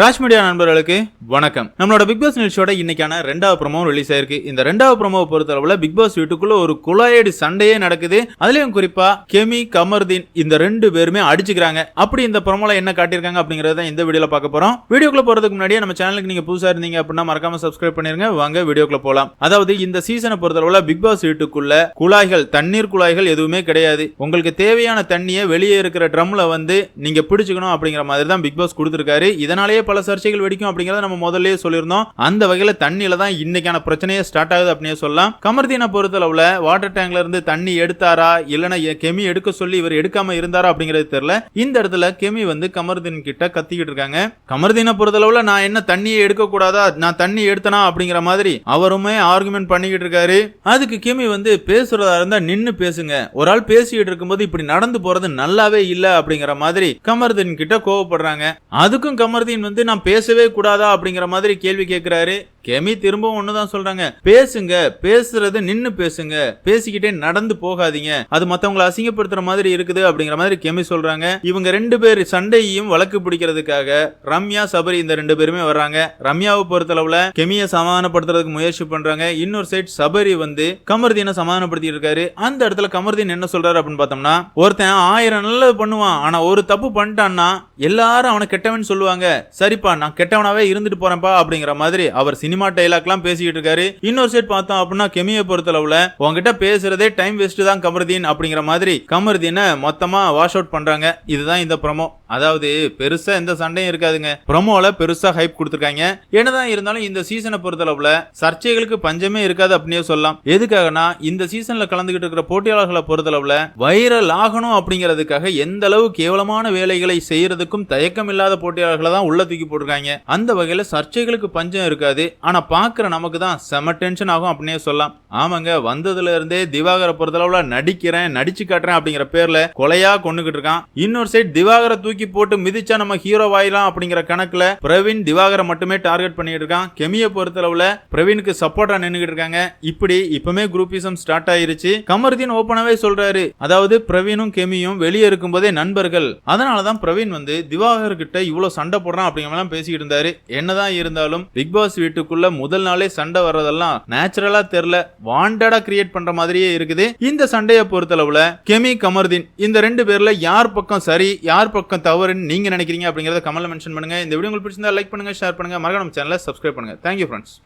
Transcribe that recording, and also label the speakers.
Speaker 1: Raj media நண்பர்களுக்கு வணக்கம். நம்மளோட பிக் பாஸ் நிகழ்ச்சியோட இன்னைக்கான ரெண்டாவது ப்ரோமோ ரிலீஸ் ஆயிருக்கு. இந்த ரெண்டாவது ப்ரோமோவை பொறுத்தளவுல பிக் பாஸ் வீட்டுக்குள்ள ஒரு குழாயடி சண்டையே நடக்குது. அதுலயும் குறிப்பா கெமி கமர்தீன் இந்த ரெண்டு பேருமே அடிச்சுக்கிறாங்க. அப்படி இந்த ப்ரோமோல என்ன காட்டியிருக்காங்க அப்படிங்கறத இந்த வீடியோல பார்க்க போறோம். வீடியோக்குள்ள போறதுக்கு முன்னாடியே நம்ம சேனலுக்கு நீங்க புதுசா இருந்தீங்க அப்படின்னா மறக்காம சப்ஸ்கிரைப் பண்ணிருங்க. வாங்க வீடியோக்குள்ள போலாம். அதாவது இந்த சீசனை பொறுத்தளவுல பிக் பாஸ் வீட்டுக்குள்ள குழாய்கள் தண்ணீர் குழாய்கள் எதுவுமே கிடையாது. உங்களுக்கு தேவையான தண்ணியை வெளியே இருக்கிற ட்ரம்ல வந்து நீங்க பிடிச்சுக்கணும் அப்படிங்கிற மாதிரி தான் பிக் பாஸ் கொடுத்துருக்காரு. இதனாலேயே பல சர்ச்சைகள் வெடிக்கும் அப்படிங்கறத நம்ம முதல்லயே சொல்லியிருந்தோம். அந்த வகையில தண்ணியில தான் இன்னைக்கான பிரச்சனையே ஸ்டார்ட் ஆகுது அப்படின்னு சொல்லலாம். கமர்தீனை பொறுத்தளவுல வாட்டர் டேங்க்ல இருந்து தண்ணி எடுத்தாரா இல்லைன்னா கெமி எடுக்க சொல்லி இவர் எடுக்காம இருந்தாரா அப்படிங்கிறது தெரியல. இந்த இடத்துல கெமி வந்து கமர்தீன் கிட்ட கத்திக்கிட்டு இருக்காங்க. கமர்தீனை பொறுத்தளவுல நான் என்ன தண்ணியை எடுக்க கூடாதா நான் தண்ணி எடுத்தனா அப்படிங்கிற மாதிரி அவருமே ஆர்குமெண்ட் பண்ணிக்கிட்டு இருக்காரு. அதுக்கு கெமி வந்து பேசுறதா இருந்தா நின்னு பேசுங்க. ஒரு ஆள் பேசிக்கிட்டு இருக்கும்போது இப்படி நடந்து போறது நல்லாவே இல்ல அப்படிங்கிற மாதிரி கமர்தீன் கிட்ட கோவப்படுறாங்க. அதுக்கும் கமர்தீன் வந்து நான் பேசவே கூடாதா? அப்படிங்கிற மாதிரி கேள்வி கேட்கிறாரு. கெமி திரும்பவும் ஒண்ணுதான் சொல்றாங்க. பேசுங்க பேசுறது நின்னு பேசுங்க. பேசிக்கிட்டே நடந்து போகாதீங்க. அது மத்தவங்களை அசிங்கப்படுத்துற மாதிரி இருக்குது அப்படிங்கிற மாதிரி கெமி சொல்றாங்க. இவங்க ரெண்டு பேர் சண்டையையும் வழக்கு பிடிக்கிறதுக்காக ரம்யா சபரி இந்த ரெண்டு பேருமே வர்றாங்க. ரம்யாவை பொறுத்தளவுல கெமியை சமாதானப்படுத்துறதுக்கு முயற்சி பண்றாங்க. இன்னொரு சைட் சபரி வந்து கமர்தீனை சமாதானப்படுத்தி இருக்காரு. அந்த இடத்துல கமர்தீன் என்ன சொல்றாரு அப்படின்னு பார்த்தோம்னா ஒருத்தன் ஆயிரம் நல்லது பண்ணுவான் ஆனா ஒரு தப்பு பண்ணிட்டான்னா எல்லாரும் அவனை கெட்டவன் சொல்லுவாங்க. சரிப்பா நான் கெட்டவனாவே இருந்துட்டு போறேன்ப்பா அப்படிங்கிற மாதிரி அவர் சினிமா சினிமா டைலாக்லாம் பேசிக்கிட்டு இருக்காரு. இன்னொரு சைட் பார்த்தோம் அப்படின்னா கெமியை பொறுத்தளவுல உங்ககிட்ட பேசுறதே டைம் வேஸ்ட் தான் கமர்தீன் அப்படிங்கிற மாதிரி கமர்தீனை மொத்தமா வாஷ் அவுட் பண்றாங்க. இதுதான் இந்த ப்ரோமோ அதாவது பெருசா எந்த சண்டையும் இருக்காதுங்க. ப்ரமோல பெருசா ஹைப் கொடுத்துருக்காங்க. என்னதான் இருந்தாலும் இந்த சீசனை பொறுத்தளவுல சர்ச்சைகளுக்கு பஞ்சமே இருக்காது அப்படின்னே சொல்லலாம். எதுக்காகனா இந்த சீசன்ல கலந்துகிட்டு இருக்கிற போட்டியாளர்களை பொறுத்தளவுல வைரல் ஆகணும் அப்படிங்கிறதுக்காக எந்த அளவு கேவலமான வேலைகளை செய்யறதுக்கும் தயக்கம் இல்லாத போட்டியாளர்களை தான் உள்ள தூக்கி போட்டிருக்காங்க. அந்த வகையில சர்ச்சைகளுக்கு பஞ்சம் இருக்காது. ஆனா பாக்குற நமக்கு தான் செம டென்ஷன் ஆகும் அப்படின்னே சொல்லலாம். ஆமாங்க வந்ததுல இருந்தே திவாகரை பொறுத்தளவுல நடிக்கிறேன் நடிச்சு காட்டுறேன் அப்படிங்கிற பேர்ல கொலையா கொண்டுகிட்டு இருக்கான். இன்னொரு சைடு திவாகரை தூக்கி போட்டு மிதிச்சா நம்ம ஹீரோ ஆயிலாம் அப்படிங்கிற கணக்குல பிரவீன் திவாகரை மட்டுமே டார்கெட் பண்ணிட்டு இருக்கான். கெமியை பொறுத்தளவுல பிரவீனுக்கு சப்போர்ட்டா நின்னுகிட்டு இருக்காங்க. இப்படி இப்போமே குரூப்பிசம் ஸ்டார்ட் ஆயிருச்சு. கமர்தீன் ஓப்பனாகவே சொல்றாரு. அதாவது பிரவீனும் கெமியும் வெளியே இருக்கும்போதே நண்பர்கள். அதனாலதான் பிரவீன் வந்து திவாகர் கிட்ட இவ்வளவு சண்டை போடுறான் அப்படிங்கிற பேசிக்கிட்டு இருந்தாரு. என்னதான் இருந்தாலும் பிக் பாஸ் வீட்டு வீட்டுக்குள்ள முதல் நாளே சண்டை வர்றதெல்லாம் நேச்சுரலா தெரியல. வாண்டடா கிரியேட் பண்ற மாதிரியே இருக்குது. இந்த சண்டையை பொறுத்தளவுல கெமி கமர்தீன் இந்த ரெண்டு பேர்ல யார் பக்கம் சரி யார் பக்கம் தவறுன்னு நீங்க நினைக்கிறீங்க அப்படிங்கறத கமெண்ட்ல மென்ஷன் பண்ணுங்க. இந்த வீடியோ உங்களுக்கு பிடிச்சிருந்தா லைக் பண்ணுங்க ஷேர் பண்ணுங்க. மறக்காம சேனலை சப்ஸ்கிரைப் பண்ணுங்க. Thank you friends